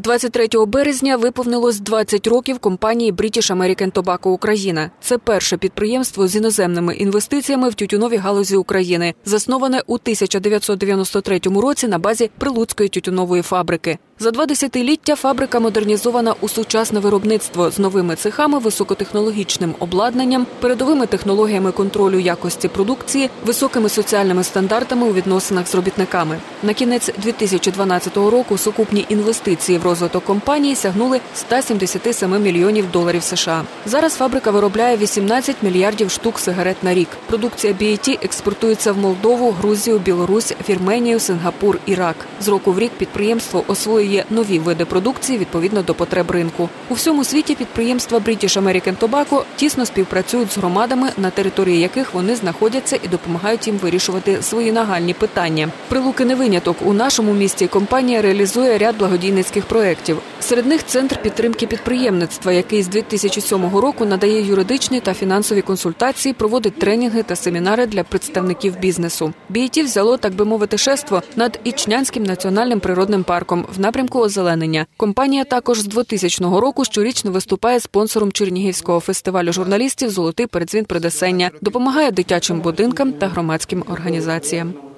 23 березня виповнилось 20 років компанії British American Tobacco Україна. Це перше підприємство з іноземними інвестиціями в тютюновій галузі України, засноване у 1993 році на базі Прилуцької тютюнової фабрики. За два десятиліття фабрика модернізована у сучасне виробництво з новими цехами, високотехнологічним обладнанням, передовими технологіями контролю якості продукції, високими соціальними стандартами у відносинах з робітниками. На кінець 2012 року сукупні інвестиції в розвиток компанії сягнули 177 мільйонів доларів США. Зараз фабрика виробляє 18 мільярдів штук сигарет на рік. Продукція BAT експортується в Молдову, Грузію, Білорусь, Вірменію, Сингапур, Ірак. З року в рік підприємство освоює нові види продукції відповідно до потреб ринку. У всьому світі підприємства British American Tobacco тісно співпрацюють з громадами, на території яких вони знаходяться і допомагають їм вирішувати свої нагальні питання. Прилуки не виняток у нашому місті. Компанія реалізує ряд благодійницьких проєктів. Серед них центр підтримки підприємництва, який з 2007 року надає юридичні та фінансові консультації, проводить тренінги та семінари для представників бізнесу. BAT взяло, так би мовити, шество над Ічнянським національним природним парком в напрямку озеленення. Компанія також з 2000 року щорічно виступає спонсором Чернігівського фестивалю журналістів Золотий передзвін Придесення, допомагає дитячим будинкам та громадським організаціям.